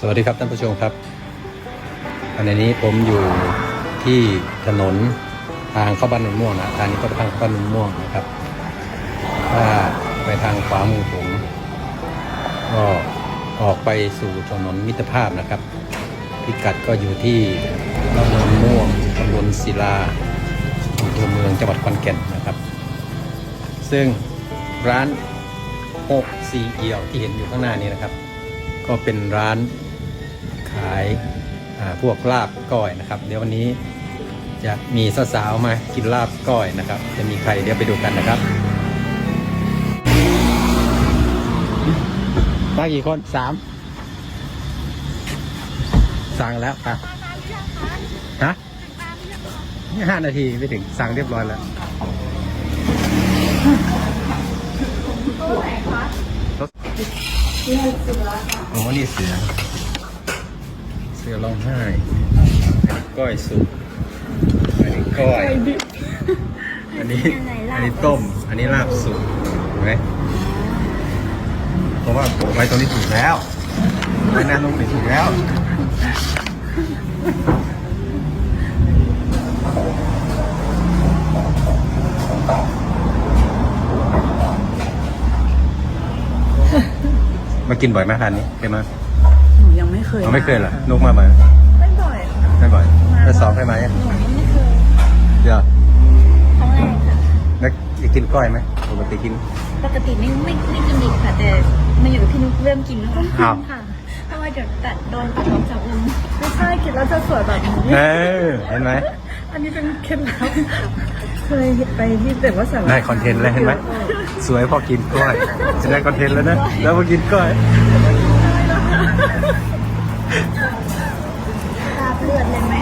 สวัสดีครับท่านผู้ชมครับอันนี้ผมอยู่ที่ถนนทางเข้าบ้านหนุนม่วงนะทางนี้ก็ทางเข้าบ้านหนุนม่วงนะครับ ถ้าไปทางขวามือผมก็ออกไปสู่ถนนมิตรภาพนะครับ พิกัดก็อยู่ที่บ้านนุนม่วงตำบลศิลาอำเภอเมืองจังหวัดขอนแก่นนะครับ ซึ่งร้านหกสีเอียวที่เห็นอยู่ข้างหน้านี้นะครับ ก็เป็นร้านายอ่าพวกลาบก้อยนะครับ เดี๋ยววันนี้จะมีสาวๆมากินลาบก้อยนะครับ จะมีใครเดี๋ยวไปดูกันนะครับมากี่คนสามสั่งแล้วครับฮะนี่ห้านาทีไม่ถึงสั่งเรียบร้อยแล้วโอ้นี่เสือเสือร้องไห้อันนี้ก้อยสุกอันนี้ก้อย อันนี้ อันนี้ต้ม อันนี้ลาบสุกเห็นไหมเพราะว่าผมไว้ตรงนี้ถูกแล้วไว้หน้านุ่มนี่ถูกแล้วมากินบ่อยไหมทานนี้เคยมาหนูยังไม่ เคยเราไม่เคยเหรอค่ะนุกมาไหมไม่บ่อยค่ะไม่บ่อยแล้วสองเคยมายังหนูยังไม่เคยเดี๋ยวครั้งแรกค่ะแล้วจะกินก้อยไหมปกติกินปกติไม่ไม่ไม่กินดิบค่ะ แต่มาอยู่กับพี่นุ๊กเริ่มกินแล้วค่ะอ้าวค่ะเพราะว่าเดี๋ยวตัดโดนตัดของจากอุ้มไม่ใช่กินแล้วจะสวยแบบนี้เออเห็นไหมอันนี้เป็นเคล็ดลับเคยไปที่แต่ว่าสาวได้คอนเทนต์แล้วเห็นไหมสวยพอกินก้อยจะได้คอนเทนต์แล้วนะแล้วพอกินก้อย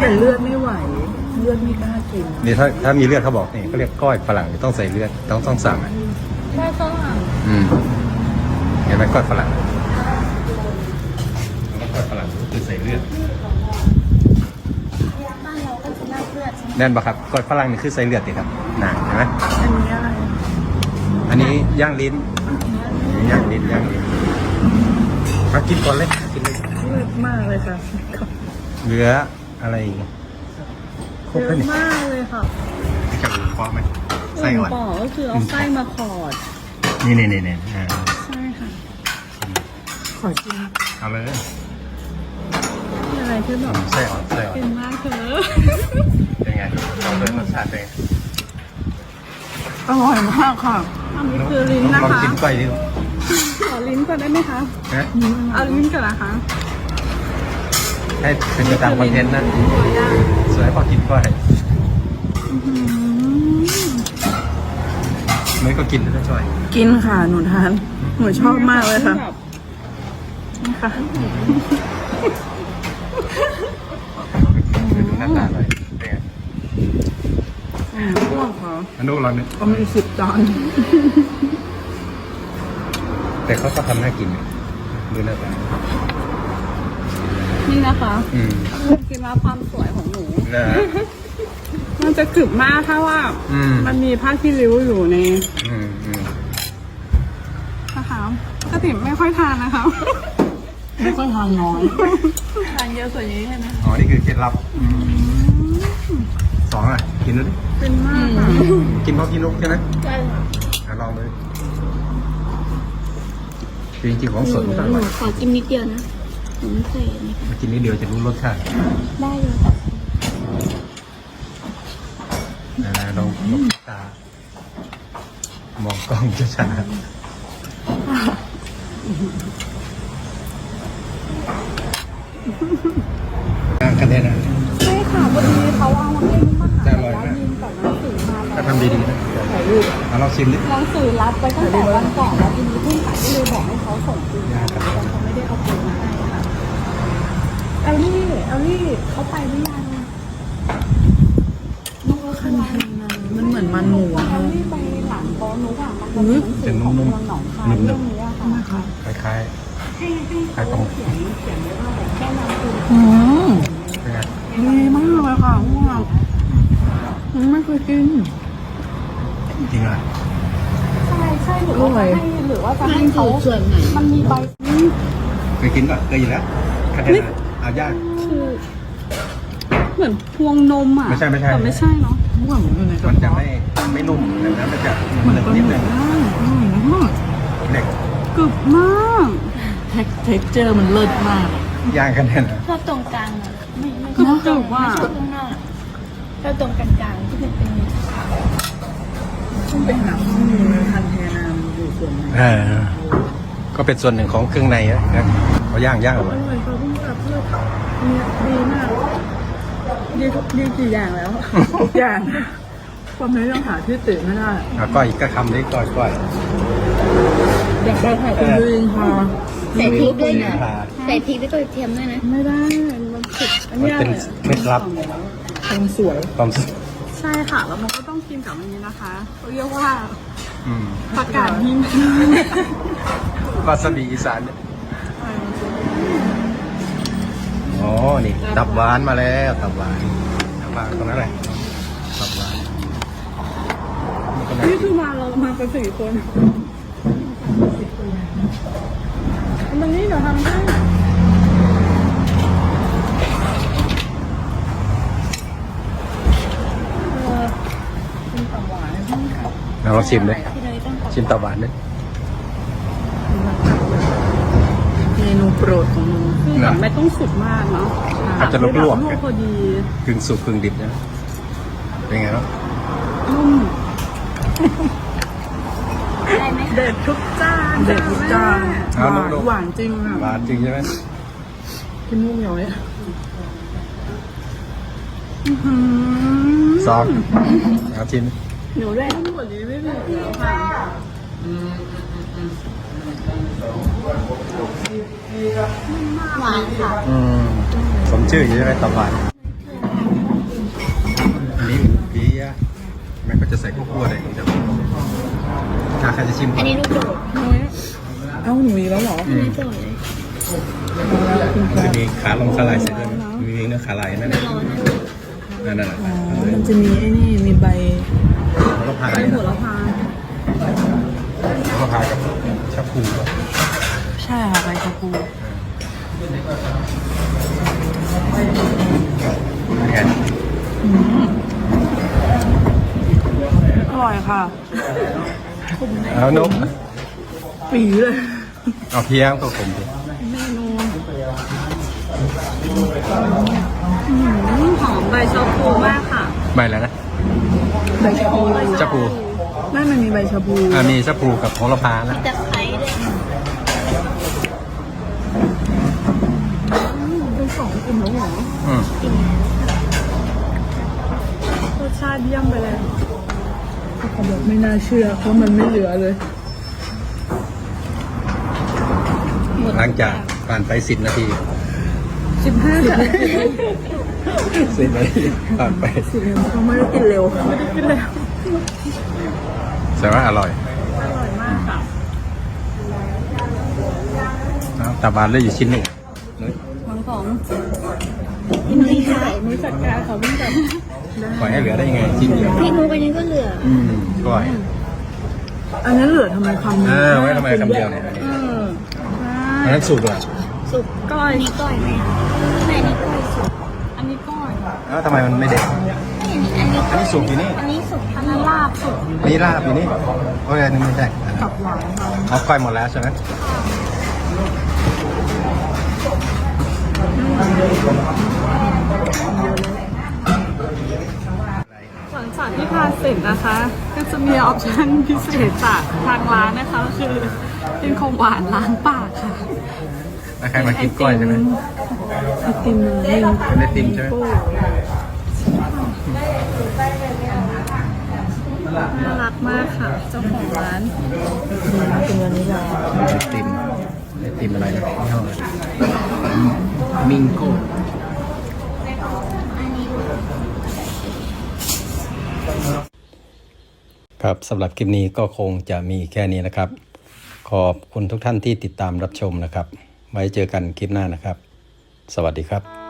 แต่เลือดไม่ไหว เลือดไม่กล้ากินนี่ถ้าถ้ามีเลือดเขาบอกนี่เขาเรียกก้อยฝรั่งต้องใส่เลือดต้องต้องสั่งอะได้ก็อะอืมเห็นไหมก้อยฝรั่งแล้วก้อยฝรั่งก็คือใส่เลือดบ้านเราก็จะลาดเลือดใช่ไหมแน่นปะครับก้อยฝรั่งนี่คือใส่เลือดดิครับหนังเห็นไหมอันนี้อะไรอันนี้ย่างลิ้นย่างลิ้นย่างลิ้นมากินก่อนเลยกินเลยเลือดมากเลยค่ะเหลือ อะไรอีกครบเยแล้วอะนี่มากเลยค่ะจะอื่นพอไหมไส้อ่อน ปอกก็คือเอาไส้มาขอด นี่นี่นี่นี่อ่าใช่ค่ะ ขอชิมเอาเลยมีอะไรที่แบบไส้อ่อนไส้อ่อน เป็นมากเธอเป็นไงลองเลยรสชาติเป็นไงอร่อยมากค่ะ อันนี้คือลิ้นนะลองคะ กินก้อยดิขอลิ้นก่อนได้ไหมคะนะเอาลิ้นก่อนนะคะ ให้เป็นไปตามคอนเทนต์นะ สวยพอกินก้อยไม่ก็กินแล้วช่วยกินค่ะ หนูทาน หนูชอบมากเลยค่ะนี่ค่ะดูหน้าตาหน่อยเป็นไงอืมพวกเขาอันนู้นลองนึกเขามีสิบจานแต่เขาก็ทำน่ากินนะดูหน้าตา นี่นะคะอืมกินมาความสวยของหนู นะ มันจะกรึบมากถ้าว่า อืม มันมีผ้าขี้ริ้วอยู่ในอืมอืมนะคะปกติไม่ค่อยทานนะคะ ไม่ค่อยทานน้อยทานเยอะกว่านี้ใช่ไหมอ๋อ นี่คือเคล็ดลับสองอะ กินดูดิเป็นมากค่ะกินเพราะกินนกใช่ไหมใช่ค่ะอะลองเลยคือจริงๆของสดมันก็อหร่นูอยขอกินนิดเดียวนะห นูไม่เคยนี่มากินนิดเดียวจะรู้รสชาติได้เลยนะนะลองลองตา มองกล้องช้าๆอะกันเทนนะใช่ค่ะวันนี้เขาเอามาให้มาหาจะอร่อยมากยินกับหนังสือมาถ้าทำดีๆนะเอาลองชิมดิหนังสือรับไปตั้งแต่วันก่อนแล้วทีนี้เพิ่งขายก็เลยบอกให้เขาส่งคืนมาแต่เขาไม่ได้เอาคืนมาให้ค่ะ เอลลี่เอลลี่เขาไปหรือยังนุ๊กก็คันมันเหมือนมันหมูอะเอลลี่ไปหลังโต๊ะนุ๊กอะมันเป็นหนังสือของเมืองหนองคายเรื่องนี้อะค่ะคล้ายให้ให้ๆคล้ายตรงเขียนเขียนไว้ว่าแค่นำคืนอืมดีมากเลยค่ะพวกเราไม่เคยกิน จริงอะใช่ใช่หรือว่าให้หรือว่าจะให้เขาส่วนไหนมันมีใบเคยกินป่ะเคยกินแล้วคะแนน เอายาก คือเหมือนพวงนมอะไม่ใช่ไม่ใช่ แต่ไม่ใช่เนาะม่วงอยู่ในกระมันจะเพาะไม่ไม่นุ่มแต่นั้นมันจะเหมือนเล็กปลาหนิดมึนึกงมากอร่อยมากเด็กกรึบมากเท็กเท็กเจอร์มันเลิศมาก ย่างคะแนนชอบตรงกลางอะไม่ไม่กรึบกรึบว่าชอบข้างหน้าชอบตรงกลางๆที่มันเป็นต้องไปหาข้อมูลทันเทนามอยู่ส่วนไหนเออก็เป็นส่วนหนึ่งของเครื่องในอะนะเขาย่างย่างอร่อย อร่อยเขาเพิ่งก ดีมากดีทุกดีกี่อย่างแล้ว ทุกอย่างความนี้ยังหาที่ติไม่ได้เอาก้อยก็คำได้ก้อยก้อยอยากไปถ่ายคุณลิงค่ะใส่พริกด้วยนะค่ะใส่พริกด้วยกระเทียมด้วยนะ ไม่ได้มันผิดอันมันเนี้ยเป็นเคล็ดลับความสวย ความสุขใช่ค่ะ แล้วมันก็ต้องกินกับอันนี้นะคะเขาเรียกว่าอืม ผักกาดหิม วาซาบิอีสานเนี่ยอ๋อ นี่ ตับหวานมาแล้ว ตับหวานตับหวานตรงนั้นแหละตับหวานนี่ก็น่านี่กิคืนอมาเรามากันสี่คนตรงนี้เดี๋ยวทำให้เออกินตับหวานให้ค่ะเราลองชิมเลยที่เลยต้องชิมตับหวานด้วยเมนูโปรดของมึงคือ แบบไม่ต้องสุดมากเนาะอาจจะลวกๆลวกพอดีกึ่งสุกกึ่งดิบนะเป็นไงบ้างนุ่มได้ไหมเด็ดทุกจานเด็ดทุกจานเอาหลูวานกหวานจริงอะๆหวานจริงใช่ไหมกินมุกย้อยซองเอาชิมหนูได้ทั้งหมดนี้ไม่เหลือแล้วค่ะ หวานค่ะอืมสมชื่ออยู่ใช่ไหมตับหวานอันนี้ปีอะมันก็จะใส่ข้าวคั่วเลยเดี๋ยวถ้าใครจะชิมก่อัอนนนี้ลูกโดดเอ้าหนูอีกแล้วเหรออืมโดดเลยมันจะมีขาลงขาลายใส่ด้วยนะมีเนื้อขาลายนั่นไม่น่ะร้อนนะนั่นน่ะอ๋อมันจะมีไอ้นี่มีใบแล้วก็พาใบยโหระพาแล้วก็พายกับชะพู ใช่ค่ะใบชะพูเป็นไงอร่อยค่ะเอานกปีเลย เอาเพียงก็ขมดิเมนูอืมหอมใบชะพูมากค่ะไม่แล้วนะ ใบชะพูชะพู นั่นมันมีใบชะพูอ่ามีชะพูกับโหระพานะตะไคร้ด้วย เป็นส องกลุ่มแล้วเหรออืมรสชาติเยี่ยมไปเลยเขาบอกไม่น่าเชื่อเพราะมันไม่เหลือเลย หลังจากผ่านไปสิบนาทีสิบห้าค่ะสิบนาทีผ่านไปสิเร็วเขาไม่ได้กินเร็วไม่ได้กินแล้วแต่ว่าอร่อย อร่อยมากค่ะเอาตับหวานเหลยอยู่ชิ้นหนึ่งนุ้ยมังของ นี่ค่ะมือจัดการเขาเพิ่งแบบปล่อยให้เหลือได้ยังไงชิ้นเดียวพริกมุกอันนี้ก็เหลืออืมก้อยอันนั้นเหลือทำไมคำเออไว้ทำไมคำเดียวเนี่ยอันนี้เอออันนั้นสุกเหรอสุกก้อยอันนี้ก้อยไหมคะไม่อันนี้ก้อยสุกอันนี้ก้อยเอ้าทำไมมันไม่เด็ดไม่อันนี้อันนี้อันนี้สุกอยู่นี่ อันนี้สุกอันนั้นลาบสุดนี่ลาบอยู่นี่โอ้ยอันนี้ไม่ใช่อันนั้นกับหวานค่ะเอาก้อยหมดแล้วใช่ไหม หลังจากที่ทานเสร็จนะคะ ก็จะมีออปชั่นพิเศษจากทางร้านนะคะก็คือเป็นของหวานล้างปากค่ะแล้วใครมากินก้อยใช่ไหมไอติมเลยเป็นไอติมใช่ไหมน่ารักมากค่ะ เจ้าของร้านเป็นวันนี้ลาไอติม ไอติมอะไรนะยี่ห้ออะไรมิงโก้ครับสำหรับคลิปนี้ก็คงจะมีแค่นี้นะครับ ขอบคุณทุกท่านที่ติดตามรับชมนะครับ ไว้เจอกันคลิปหน้านะครับ สวัสดีครับ